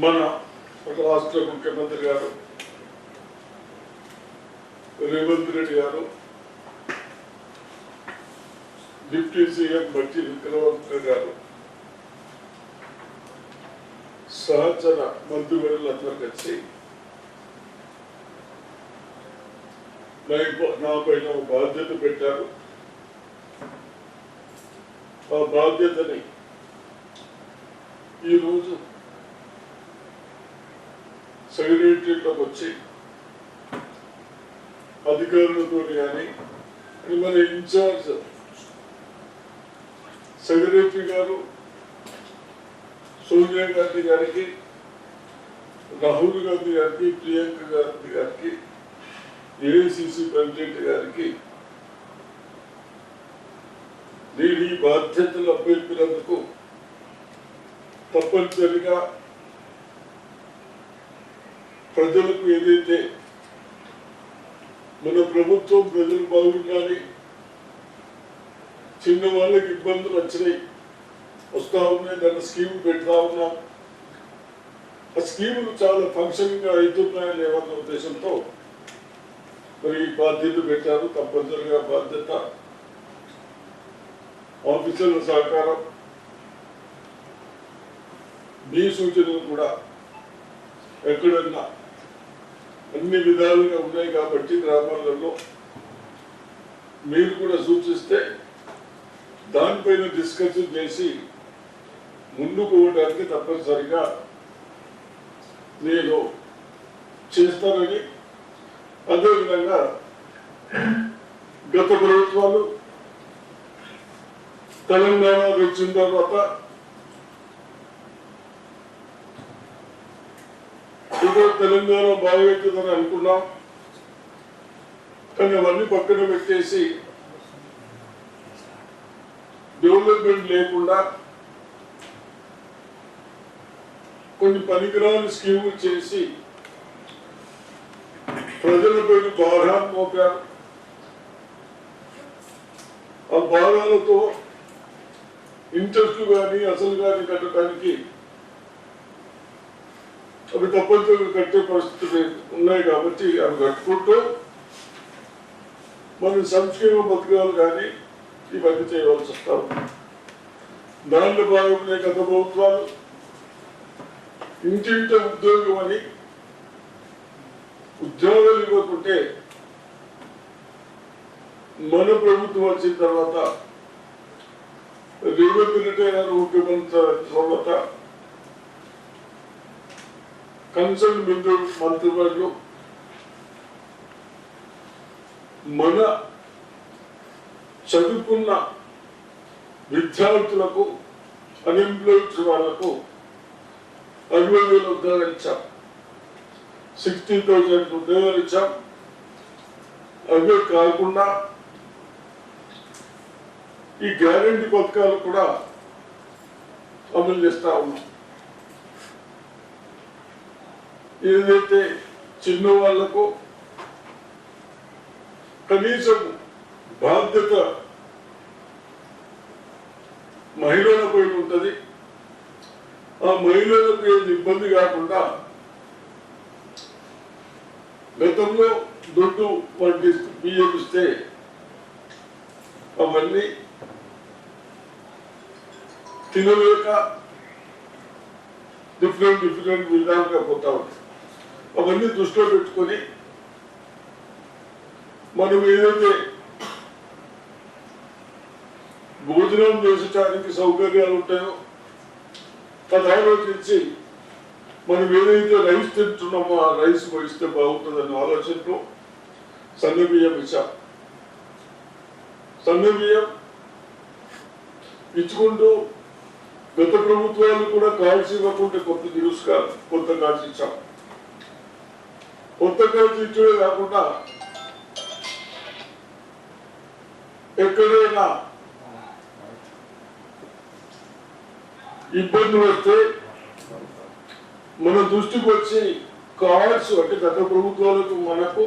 మన రాష్ట్ర ముఖ్యమంత్రి గారు రేవంత్ రెడ్డి గారు డిప్యూటీ సీఎం బట్టి విక్రమార్క గారు సహచర మంత్రివర్యులందరూ కలిసి నా- నా పైన ఒక బాధ్యత పెట్టారు. ఆ బాధ్యతని ఈరోజు సెక్రటరీలోకి వచ్చి అధికారులతో కానీ మన ఇన్ఛార్జ్ సెక్రటరీ గారు సోనియా గాంధీ గారికి రాహుల్ గాంధీ గారికి ప్రియాంక గాంధీ గారికి ఏఐసిసి ప్రెసిడెంట్ గారికి నేను ఈ బాధ్యతలు అప్పగినందుకు తప్పనిసరిగా ప్రజలకు ఏదైతే మన ప్రభుత్వం ప్రజలు బాగుండాలి చిన్న వాళ్ళకి ఇబ్బందులు వచ్చినాయి వస్తా ఉన్నాయి దాన్ని స్కీమ్ పెడతా ఉన్నాం. ఆ స్కీములు చాలా ఫంక్షన్గా అవుతున్నాయని లేవన్న ఉద్దేశంతో మరి ఈ బాధ్యత పెట్టారు. తప్పనిసరిగా బాధ్యత ఆఫీసర్ల సహకారం మీ సూచనలు కూడా ఎక్కడన్నా అన్ని విధాలుగా ఉన్నాయి కాబట్టి గ్రామాలలో మీరు కూడా సూచిస్తే దానిపైన డిస్కషన్ చేసి ముందుకు పోవడానికి తప్పనిసరిగా నేను చేస్తానని అదేవిధంగా గత ప్రభుత్వాలు తెలంగాణ వచ్చిన తర్వాత ఏదో తెలంగాణ బాగవుతుందని అనుకున్నాం. కానీ అవన్నీ పక్కన పెట్టేసి డెవలప్మెంట్ లేకుండా కొన్ని పనికిరాని స్కీములు చేసి ప్రజల పేరు భారాన్ని మోపారు. ఆ భారాలతో ఇంట్రెస్ట్ కానీ అసలు కానీ కట్టడానికి అవి తప్పనిసరిగా కట్టే పరిస్థితులు ఉన్నాయి కాబట్టి అవి కట్టుకుంటూ మనం సంక్షేమ పథకాలు కానీ ఇవన్నీ చేయవలసి వస్తాం. దాంట్లో భాగంగా గత ప్రభుత్వాలు. ఇంటింట ఉద్యోగం అని ఉద్యోగాలు ఇవ్వకుంటే మన ప్రభుత్వం వచ్చిన తర్వాత రేవంత్ రెడ్డి గారు ముఖ్యమంత్రి తర్వాత కన్సల్ట్ బిందు మంత్రివర్గం మన చదువుకున్న విద్యార్థులకు అన్ఎంప్లాయిడ్ వాళ్ళకు అరవై వేల ఉద్యోగాలు ఇచ్చాం. సిక్స్టీన్ థౌజండ్ ఉద్యోగాలు ఇచ్చాం. అవే కాకుండా ఈ గ్యారంటీ పథకాలు కూడా అమలు చేస్తా ఉన్నాం. ఏదైతే చిన్న వాళ్ళకు కనీసం బాధ్యత మహిళలపై ఉంటుంది ఆ మహిళలకు ఏది ఇబ్బంది కాకుండా గతంలో దొడ్డు వంటి బియ్యం ఇస్తే అవన్నీ తినలేక డిఫరెంట్ డిఫరెంట్ విధాలుగా పోతా ఉంటాయి. అవన్నీ దృష్టిలో పెట్టుకొని మనం ఏదైతే భోజనం చేసడానికి సౌకర్యాలు ఉంటాయో అది ఆలోచించి మనం ఏదైతే రైస్ తింటున్నామో ఆ రైస్ వహిస్తే బాగుంటుందని ఆలోచనలో సన్నబియ్యం ఇచ్చా. ఇచ్చాం బియ్యం ఇచ్చుకుంటూ గత ప్రభుత్వాలు కూడా కార్డ్స్ ఇవ్వకుంటే కొత్త న్యూస్ కొత్త కార్డ్స్ ఇచ్చాం. కొత్త కార్డ్స్ కాకుండా ఎక్కడైనా ఇబ్బంది వస్తే మన దృష్టికి వచ్చి కార్డ్స్ అంటే గత ప్రభుత్వాలకు మనకు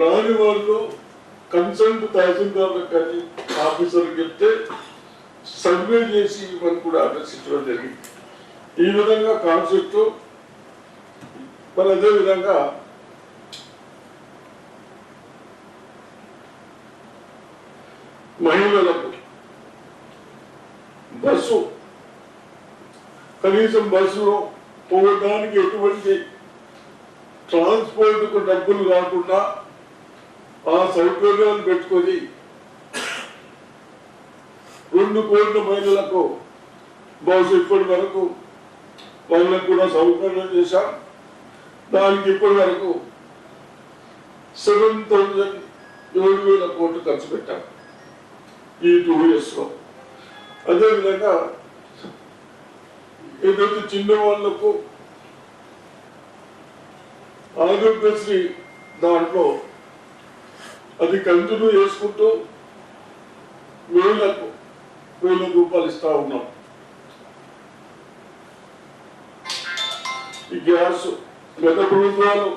రాని వాళ్ళు కన్సల్ట్ తహసీల్దార్లకు కానీ ఆఫీసర్కి చెప్తే సర్వే చేసి ఇవన్నీ కూడా ఆలోచించడం జరిగింది. ఈ విధంగా కాన్సెప్ట్ మరి అదే విధంగా మహిళలకు బస్సు కనీసం బస్సులో పోవడానికి ఎటువంటి ట్రాన్స్పోర్ట్కు డబ్బులు కాకుండా ఆ సౌకర్యాలు పెట్టుకొని రెండు కోట్ల మహిళలకు బహుశా ఇప్పటి వరకు వాళ్ళకు కూడా సౌకర్యం చేశాం. దానికి ఇప్పటి వరకు సెవెన్ థౌజండ్ ఏడు వేల కోట్లు ఖర్చు పెట్టాం ఈ టూ ఇయర్స్లో. అదేవిధంగా ఏదైతే చిన్న వాళ్ళకు ఆరోగ్యశ్రీ దాంట్లో అది కంటిన్యూ చేసుకుంటూ వేలకు వేల రూపాయలు ఇస్తా ఉన్నాం. ఈ గ్యాస్ గత ప్రభుత్వాలు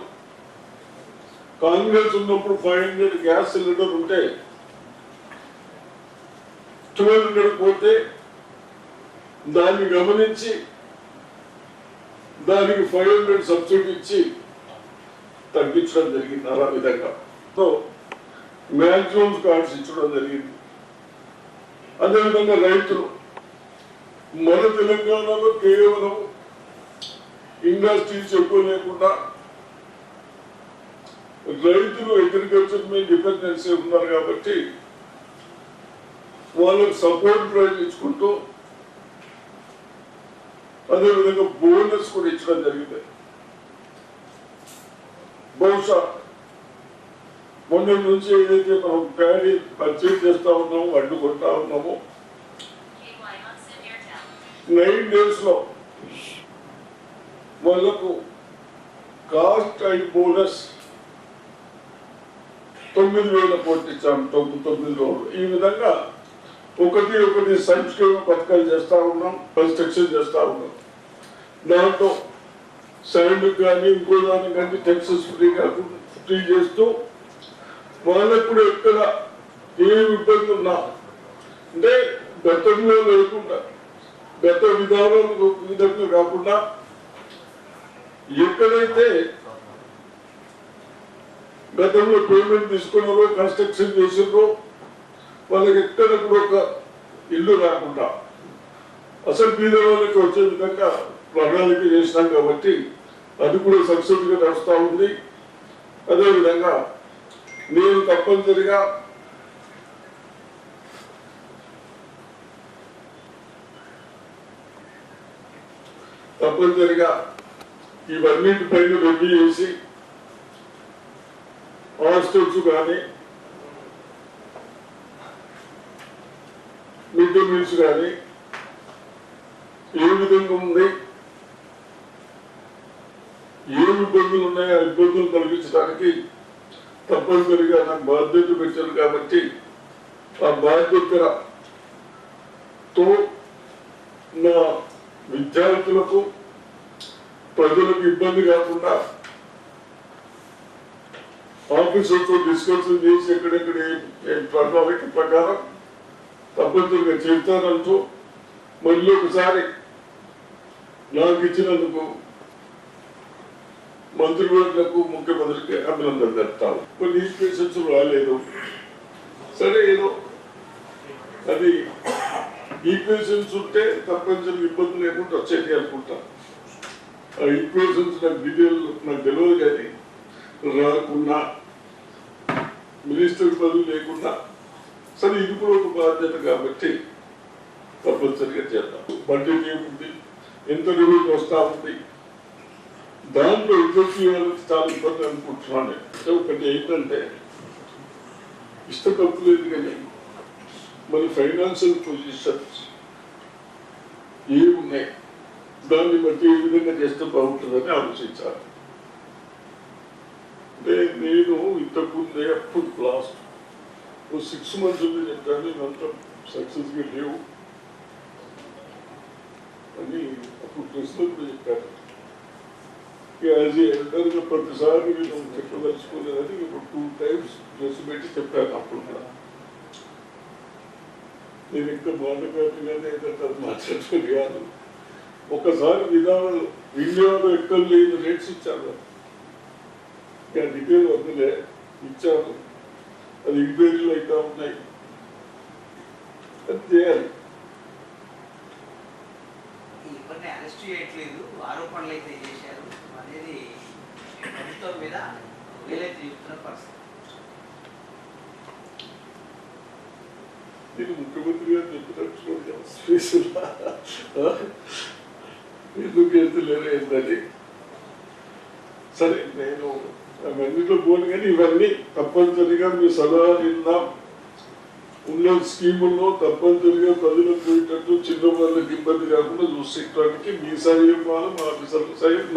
కాంగ్రెస్ ఉన్నప్పుడు ఫైవ్ హండ్రెడ్ గ్యాస్ సిలిండర్ ఉంటే ట్వెల్వ్ హండ్రెడ్ పోతే దాన్ని గమనించి దానికి ఫైవ్ హండ్రెడ్ సబ్సిడీ ఇచ్చి తగ్గించడం జరిగింది అలా విధంగా. సో మ్యాక్సిమం కార్డ్స్ ఇచ్చడం జరిగింది. అదేవిధంగా రైతులు మన తెలంగాణలో కేవలం ఇండస్ట్రీస్ ఎక్కువ లేకుండా రైతులు అగ్రికల్చర్ మీద డిపెండెన్సీ ఉన్నారు కాబట్టి వాళ్ళకి సపోర్ట్ ప్రైజ్ ఇచ్చుకుంటూ అదేవిధంగా బోనస్ కూడా ఇచ్చడం జరిగింది బహుశా మొన్న నుంచి ఏదైతే మనం ప్యాడీ పర్చేజ్ చేస్తా ఉన్నామో అడ్డుకుంటా ఉన్నామో. నైన్ డేస్ లో వాళ్ళకు కాస్ట్ అండ్ బోనస్ తొమ్మిది వేల కోట్లు ఇచ్చాము తొమ్మిది తొమ్మిది రోజులు. ఈ విధంగా ఒకటి ఒకటి సంక్షేమ పథకాలు చేస్తా ఉన్నాం కన్స్ట్రక్షన్ చేస్తా ఉన్నాం. దాంట్లో సైడ్ కానీ ఇంకో దానికి కానీ టెక్సెస్ ఫ్రీ కాకుండా ఫ్రీ చేస్తూ వాళ్ళకు కూడా ఎక్కడ ఏ ఇబ్బంది ఉన్నా అంటే గతంలో లేకుండా గత విధానాలు విధంగా కాకుండా ఎక్కడైతే గతంలో పేమెంట్ తీసుకున్నారో కన్స్ట్రక్షన్ చేసినారో వాళ్ళకి ఎక్కడ కూడా ఒక ఇల్లు రాకుండా అసలు బీద వాళ్ళకి వచ్చే విధంగా ప్రణాళిక చేసినాం కాబట్టి అది కూడా సక్సెస్గా నడుస్తూ ఉంది. అదేవిధంగా నేను తప్పనిసరిగా తప్పనిసరిగా ఇవన్నిటిపైన వెళ్ళి వేసి హాస్టల్స్ కానీ మిడ్ డే మీల్స్ కానీ ఏ విధంగా ఉంది ఏ ఇబ్బందులు ఉన్నాయో ఆ ఇబ్బందులు కలిగించడానికి తప్పనిసరిగా నాకు బాధ్యత పెట్టారు కాబట్టి ఆ బాధ్యతతో నా విద్యార్థులకు ప్రజలకు ఇబ్బంది కాకుండా ఆఫీసర్తో డిస్కషన్ చేసి ఎక్కడెక్కడ ప్రణాళిక ప్రకారం తప్పనిసరిగా చేస్తానంటూ మళ్ళీ ఒకసారి నాకు ఇచ్చినందుకు మంత్రివర్గులకు ముఖ్యమంత్రికి అభినందన చెప్తాను కొన్ని ఈక్వేషన్స్ రాలేదు. సరే ఏదో అది ఈక్వేషన్స్ ఉంటే తప్పనిసరి ఇబ్బంది లేకుండా వచ్చేది అనుకుంటాను ఈక్వేషన్స్ నాకు డీటెయిల్ నాకు తెలియదు కానీ రాకుండా మినిస్టర్ బదులు లేకుండా సరే ఇది కూడా ఒక బాధ్యత కాబట్టి తప్పనిసరిగా చేద్దాం. బడ్జెట్ ఏముంది? ఎంత రివ్యూకి వస్తా ఉంది? దాంట్లో ఇంట్రెస్ట్ చేయాలని చాలా ఇబ్బంది అనుకుంటున్నాను అంటే ఒకటి ఏంటంటే ఇష్ట తప్పు లేదు కానీ మరి ఫైనాన్షియల్ పొజిషన్స్ ఏమున్నాయి దాన్ని బట్టి ఏ విధంగా చేస్తే బాగుంటుందని ఆలోచించాలి. అంటే నేను ఇంతకుముందే అప్పుడు లాస్ట్ ఓ సిక్స్ మంత్స్ ఉంది చెప్పాను ఇదంతా సక్సెస్గా లేవు. అని అప్పుడు ప్రశ్నలు కూడా చెప్పాను యాజ్ ఎల్డర్గా ప్రతిసారి నేను చెప్పదలుచుకోలేదని ఇప్పుడు టూ టైమ్స్ ప్రెస్ పెట్టి చెప్పాను అప్పుడు కూడా. నేను ఇంకా బాధగానే ఏదంటే అది కాదు ఒకసారి విధానాలు ఇండియాలో ఎక్కడ లేని రేట్స్ ఇచ్చారు. ఇంకా డీటెయిల్ వద్దులే. ఇచ్చారు. అది ఇంక్వైరీలు అయితే ఉన్నాయి. అది చేయాలి. ఎవరిని అరెస్ట్ చేయట్లేదు. ఆరోపణలు అయితే చేశారు. అనేది ప్రభుత్వం మీద వీలైతే చెప్తున్న పరిస్థితి. నేను ముఖ్యమంత్రి గారు చెప్పినట్టు ఎందుకు చేస్తలేరు ఏంటని. సరే నేను అవన్నిట్లో పోను కానీ ఇవన్నీ తప్పనిసరిగా మీ సలహా నిన్న ఉన్న స్కీముల్లో తప్పనిసరిగా ప్రజలకు పోయేటట్టు చిన్న వాళ్ళకి ఇబ్బంది కాకుండా చూసేటానికి మీ సాయం వాళ్ళు మా ఆఫీసర్ల సాయం